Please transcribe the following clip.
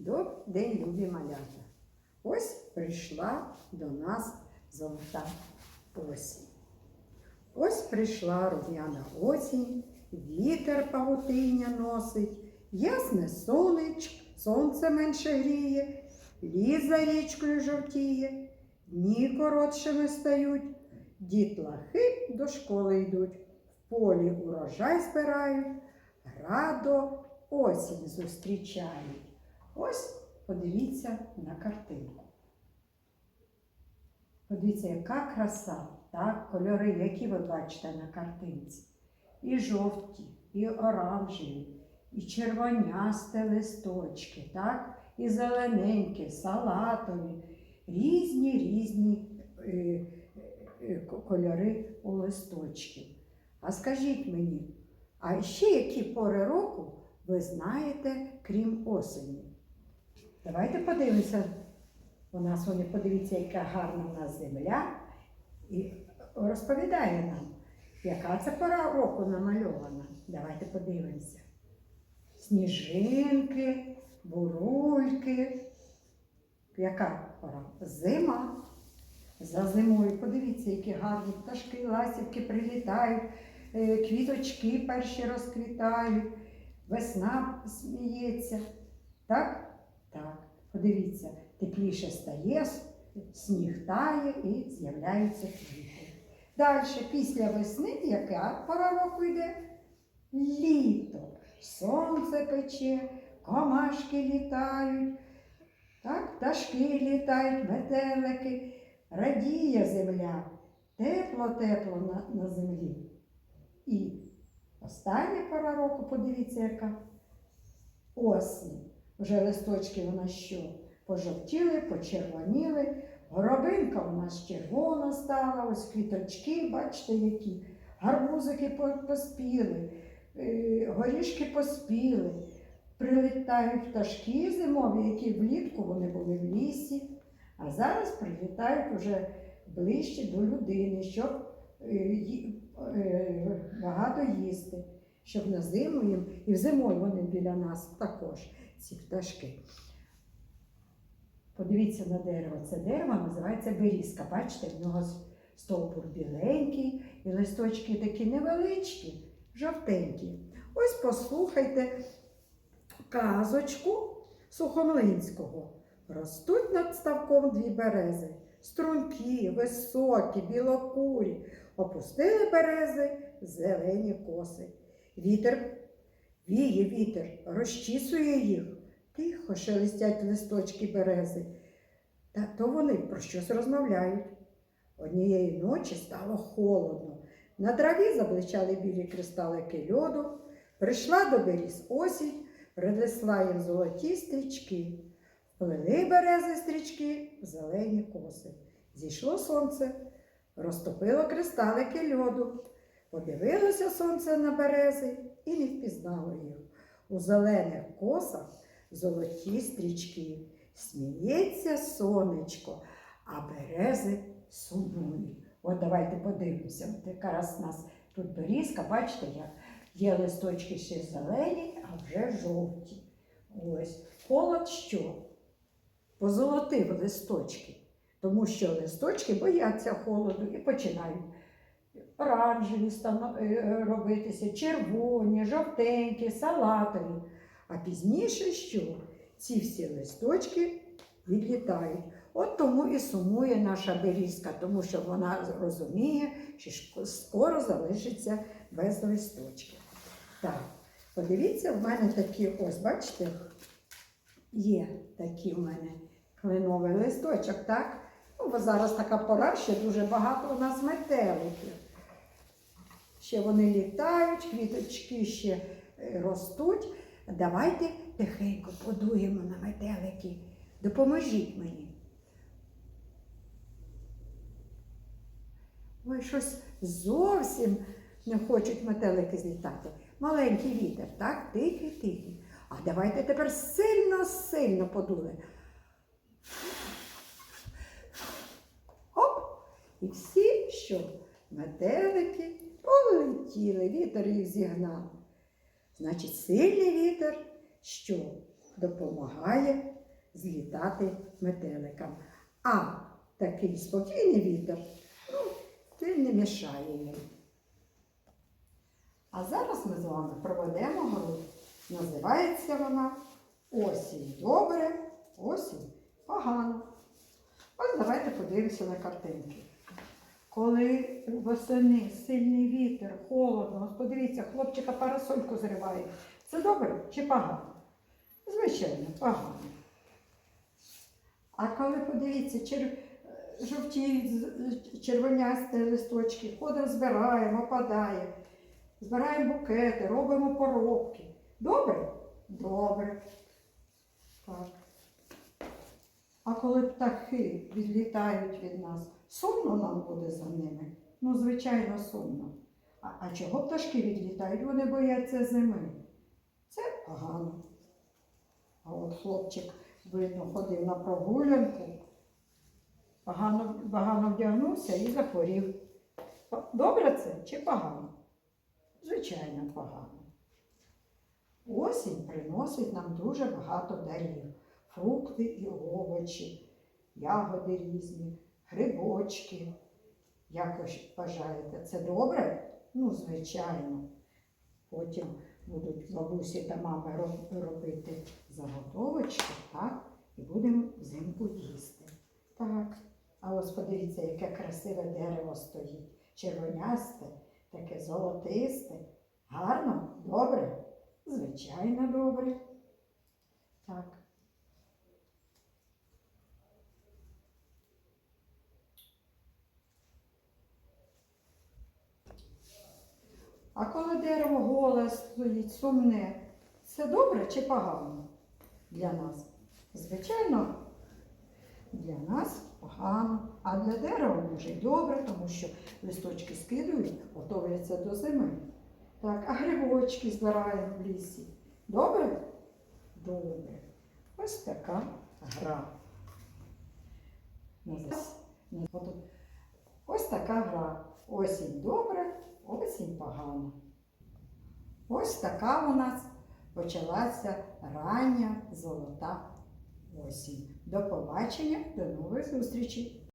Добрий день, любі малята. Ось прийшла до нас золота осінь. Ось прийшла рум'яна осінь, вітер павутиння носить, ясне сонечко, сонце менше гріє, ліс за річкою жовтіє, дні коротшими стають, дітлахи до школи йдуть, в полі урожай збирають, радо осінь зустрічають. Ось подивіться на картинку. Подивіться, яка краса, так? кольори, які ви бачите на картинці. І жовті, і оранжеві, і червонясті листочки, так? і зелененькі, салатові, різні різні е, е, кольори у листочків. А скажіть мені, а ще які пори року ви знаєте, крім осені? Давайте подивимося. У нас вони подивіться, яка гарна у нас земля. І розповідає нам, яка це пора року намальована. Давайте подивимося. Сніжинки, бурульки. Яка пора? Зима. За зимою подивіться, які гарні пташки, ластівки прилітають, е, квіточки перші розквітають, весна сміється. Так? Так. Подивіться, тепліше стає, сніг тає і з'являються квіти. Далі, після весни, яка пора року йде? Літо. Сонце пече, комашки літають, так, пташки літають, метелики, радіє земля, тепло-тепло на, на землі. І остання пора року, подивіться, яка осінь. Вже листочки у нас що? Пожовтіли, почервоніли. Горобинка у нас червона стала, ось квіточки, бачите, які. Гарбузики поспіли, е, горішки поспіли. Прилітають пташки зимові, які влітку вони були в лісі, а зараз прилітають уже ближче до людини, щоб е, е, багато їсти, щоб на зиму їм, і в зимою вони біля нас також, ці пташки. Подивіться на дерево. Це дерево називається берізка. Бачите, в нього с- стовбур біленький і листочки такі невеличкі, жовтенькі. Ось послухайте казочку Сухомлинського. Ростуть над ставком дві берези, стрункі, високі, білокурі, опустили берези зелені коси. Вітер віє вітер, розчісує їх, тихо шелестять листочки берези. Та то вони про щось розмовляють. Однієї ночі стало холодно. На траві забличали білі кристалики льоду, прийшла до беріз осінь, принесла їм золоті стрічки. Плели берези стрічки в зелені коси. Зійшло сонце, розтопило кристалики льоду. Подивилося сонце на берези і не впізнало їх. У зелених косах золоті стрічки. Сміється сонечко, а берези сумують. От давайте подивимося. Якраз у нас тут берізка, бачите, як є листочки ще зелені, а вже жовті. Ось. Холод що? Позолотив листочки, тому що листочки бояться холоду і починають оранжеві е, робитися, червоні, жовтенькі, салатові. А пізніше що? Ці всі листочки відлітають. От тому і сумує наша берізка, тому що вона розуміє, що скоро залишиться без листочків. Так, подивіться, в мене такі, ось, бачите, є такі в мене кленовий листочок, так? Ну, зараз така пора, ще дуже багато у нас метеликів. Ще вони літають, квіточки ще е, ростуть. Давайте тихенько подуємо на метелики. Допоможіть мені. Ой, щось зовсім не хочуть метелики злітати. Маленький вітер, так? Тихий, тихий. А давайте тепер сильно-сильно подули. Оп! І всі, що метелики полетіли, вітер їх зігнав. Значить, сильний вітер що? допомагає злітати метеликам. А такий спокійний вітер, ну, він не мішає їм. А зараз ми з вами проведемо гру. Називається вона Осінь добре, осінь погано. Ось давайте подивимося на картинки. Коли восени сильний вітер, холодно, подивіться, хлопчика парасольку зриває. Це добре чи погано? Звичайно, погано. А коли подивіться, чер... жовтіють з- червонясті листочки, ходимо, збираємо, опадає, збираємо букети, робимо поробки. Добре? Добре. Так. А коли птахи відлітають від нас, сумно нам буде за ними? Ну, звичайно, сумно. А, а чого пташки відлітають? Вони бояться зими. Це погано. А от хлопчик, видно, ходив на прогулянку, погано, погано вдягнувся і захворів. Добре це чи погано? Звичайно, погано. Осінь приносить нам дуже багато дарів. Фрукти і овочі, ягоди різні, грибочки. Як ви ж вважаєте, це добре? Ну, звичайно. Потім будуть бабусі та мами робити заготовочки, так? І будемо взимку їсти. Так. А ось подивіться, яке красиве дерево стоїть. Червонясте, таке золотисте. Гарно? Добре? Звичайно, добре. Так. А коли дерево голе стоїть сумне, це добре чи погано для нас? Звичайно, для нас погано, а для дерева може й добре, тому що листочки скидують, готовляться до зими. Так, а грибочки збираємо в лісі. Добре? Добре. Ось така гра. Ось така гра. Осінь добре, осінь погана. Ось така у нас почалася рання золота осінь. До побачення, до нових зустрічей!